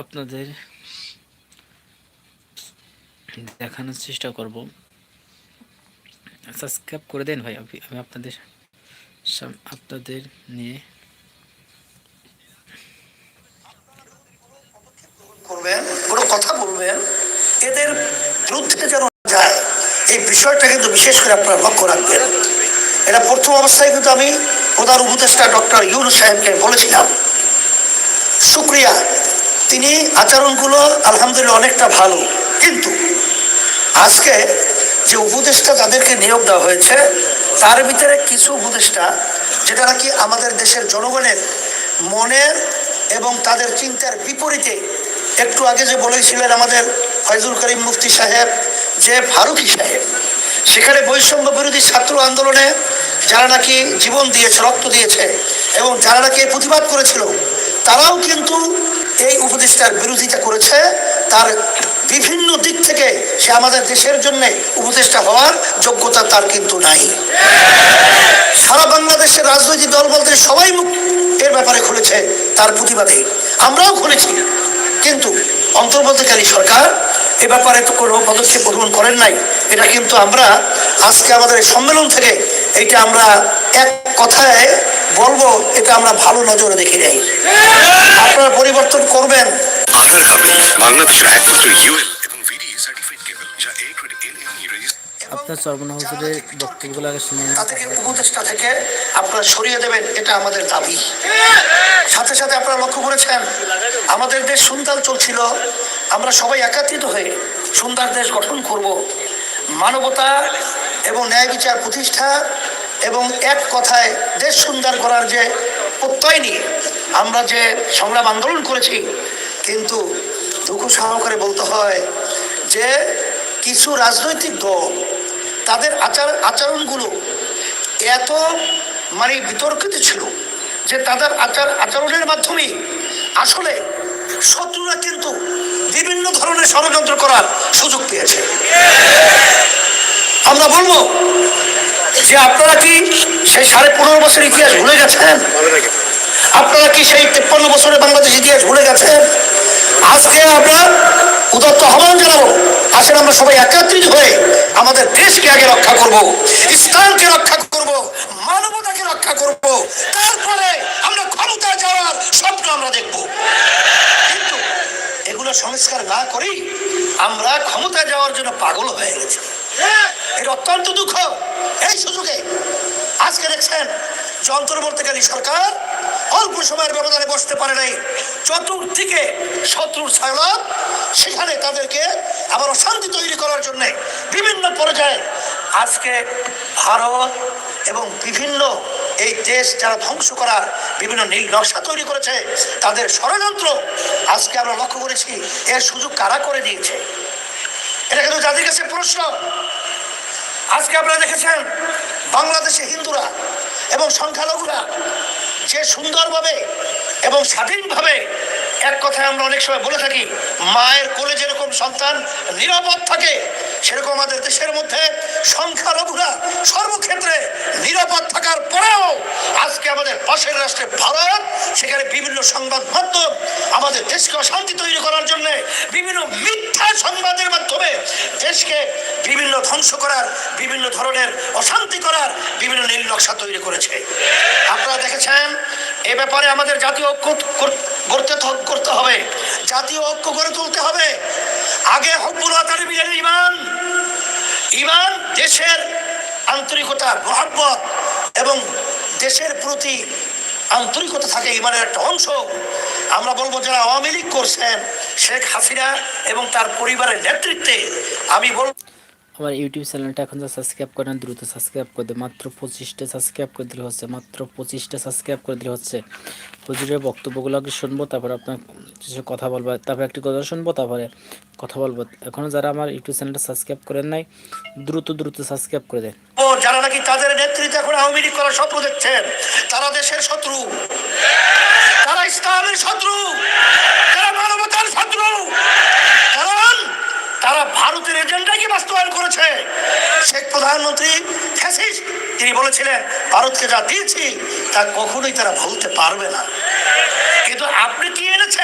আপনাদের দেখানোর চেষ্টা করব। সাবস্ক্রাইব করে দেন ভাই, আমি আপনাদের আপনাদের নিয়ে কথা বলবেন, এদের বিরুদ্ধে যেন যায়, এই বিষয়টা কিন্তু বিশেষ করে আপনারা লক্ষ্য রাখবেন। এটা প্রথম অবস্থায় কিন্তু আমি প্রধান উপদেষ্টা ডক্টর ইউনুস সাহেবকে বলেছিলাম, শুক্রিয়া তিনি আচরণগুলো আলহামদুলিল্লাহ অনেকটা ভালো। কিন্তু আজকে যে উপদেষ্টা তাদেরকে নিয়োগ দেওয়া হয়েছে, তার ভিতরে কিছু উপদেষ্টা, যেটা নাকি আমাদের দেশের জনগণের মনের এবং তাদের চিন্তার বিপরীতে একটু আগে যে বলেছিলেন আমাদের ফয়জুল করিম মুফতি সাহেব, যে ফারুকি সাহেব, সেখানে বৈষম্য বিরোধী ছাত্র আন্দোলনে যারা নাকি জীবন দিয়েছে, রক্ত দিয়েছে এবং যারা নাকি প্রতিবাদ করেছিল, তারাও কিন্তু এই উপদেষ্টার বিরোধিতা করেছে, তার বিভিন্ন দিক থেকে সে আমাদের দেশের জন্য উপদেষ্টা হওয়ার যোগ্যতা তার কিন্তু নাই। সারা বাংলাদেশের রাজনৈতিক দল বলতে সবাই এর ব্যাপারে খুলেছে, তার প্রতিবাদে। আমরাও খুলেছি, কিন্তু অন্তর্বর্তীকালী সরকার এ ব্যাপারে তো কোনো পদক্ষেপ গ্রহণ করেন নাই। এটা কিন্তু আমরা আজকে আমাদের সম্মেলন থেকে, এটা আমরা এক কথায় বলব এটা আমরা ভালো নজরে দেখে যাই আপনারা পরিবর্তন করবেন। আধার হাবেল বাংলাদেশের একমাত্র ইউএল এবং ভিডিএ সার্টিফাইড কেবল যা এ গ্রেড রেজিস্টার আপনার হুজুরের বক্তব্যগুলো আগে শুনে তাদেরকে উপদেষ্টা থেকে আপনারা সরিয়ে দেবেন এটা আমাদের দাবি। সাথে সাথে আপনারা লক্ষ্য করেছেন আমাদের দেশ সুন্দর চলছিল। আমরা সবাই একাত্রিত হয়ে সুন্দর দেশ গঠন করব। মানবতা এবং ন্যায় বিচার প্রতিষ্ঠা এবং এক কথায় দেশ সুন্দর করার যে প্রত্যয় নিয়ে আমরা যে সংগ্রাম আন্দোলন করেছি, কিন্তু দুঃখ সহকারে বলতে হয় যে কিছু রাজনৈতিক দল তাদের আচার, আচরণগুলো এত মানে বিতর্কিত ছিল যে তাদের আচার, আচরণের মাধ্যমে আসলে শত্রুরা কিন্তু বিভিন্ন ধরনের ষড়যন্ত্র করার সুযোগ পেয়েছে। আমরা বলব যে আপনারা কি সেই সাড়ে পনেরো বছর ইতিহাস ভুলে গেছেন? আপনারা কি সেই তেপ্পান্ন বছরের বাংলাদেশ ইতিহাস ভুলে গেছেন? আজকে আমরা উদত্ত আহ্বান জানাব আসলে আমরা সবাই একত্রিত হয়ে আমাদের দেশকে আগে রক্ষা করব, ইসলামকে রক্ষা করব, মানবতাকে রক্ষা করব। তারপরে আমরা ক্ষমতা যাওয়ার স্বপ্ন আমরা দেখব। কিন্তু এগুলো সংস্কার না করেই আমরা ক্ষমতা যাওয়ার জন্য পাগল হয়ে গেছি। এটা অত্যন্ত দুঃখ। এই সুযোগে আজকে দেখছেন যে সরকার অল্প সময়ের ব্যবধানে বসতে পারে নাই। চতুর্দিকে শত্রুর ছায়লাভ সেখানে তাদেরকে আবার অশান্তি তৈরি করার জন্য বিভিন্ন পর্যায়ে আজকে ভারত এবং বিভিন্ন এই দেশ যারা ধ্বংস করার বিভিন্ন নীল নকশা তৈরি করেছে, তাদের ষড়যন্ত্র আজকে আমরা লক্ষ্য করেছি। এর সুযোগ কারা করে দিয়েছে? এটা কিন্তু জাতির কাছে প্রশ্ন আজকে আপনারা দেখেছেন বাংলাদেশে হিন্দুরা এবং সংখ্যালঘুরা যে সুন্দরভাবে এবং স্বাধীনভাবে এক কথায় আমরা অনেক সময় বলে থাকি, মায়ের কোলে যেরকম সন্তান নিরাপদ থাকে, সেরকম আমাদের দেশের মধ্যে সংখ্যালঘুরা সর্বক্ষেত্রে নিরাপদ থাকার পরেও আজকে আমাদের পাশের রাষ্ট্রে ভারত, সেখানে বিভিন্ন সংবাদ মাধ্যম আমাদের দেশকে অশান্তি তৈরি করার জন্য বিভিন্ন মিথ্যা সংবাদের মাধ্যমে দেশকে বিভিন্ন ধ্বংস করার, বিভিন্ন ধরনের অশান্তি করার বিভিন্ন নীল নকশা তৈরি করেছে। আপনারা দেখেছেন, এ ব্যাপারে আমাদের জাতীয় ঐক্য কর- গড়তে করতে হবে। জাতীয় ঐক্য গড়ে তুলতে হবে। আগে হব্বুল হাতারি বিজয়ের ইমান। ইমান দেশের আন্তরিকতা মহাব্বত এবং দেশের প্রতি আন্তরিকতা থাকে, ইমানের একটা অংশ। আমরা বলব যারা আওয়ামী লীগ করছেন শেখ হাসিনা এবং তার পরিবারের নেতৃত্বে আমি বলব আমার ইউটিউব চ্যানেলটা এখন যা সাবস্ক্রাইব করেন দ্রুত সাবস্ক্রাইব করে দেন মাত্র পঁচিশটা সাবস্ক্রাইব করে দিলে হচ্ছে মাত্র পঁচিশটা সাবস্ক্রাইব করে দিলে হচ্ছে। হুজুরের বক্তব্যগুলো আগে শুনব তারপর আপনার কিছু কথা বলব তারপর একটি কথা শুনব তারপরে কথা বলব। এখনও যারা আমার ইউটিউব চ্যানেলটা সাবস্ক্রাইব করেন নাই দ্রুত দ্রুত সাবস্ক্রাইব করে দেন। ও যারা নাকি তাদের নেতৃত্বে এখন আওয়ামী লীগ করার স্বপ্ন দেখছেন তারা দেশের শত্রু। তারা ইসলামের শত্রু। তারা মানবতার শত্রু। কারণ তারা ভারতের এজেন্ডাকে বাস্তবায়ন করেছে। শেখ প্রধানমন্ত্রী ফ্যাসিস তিনি বলেছিলেন, ভারতকে যা দিয়েছি, তা কখনোই তারা ভুলতে পারবে না। কিন্তু আপনি কি এনেছেন?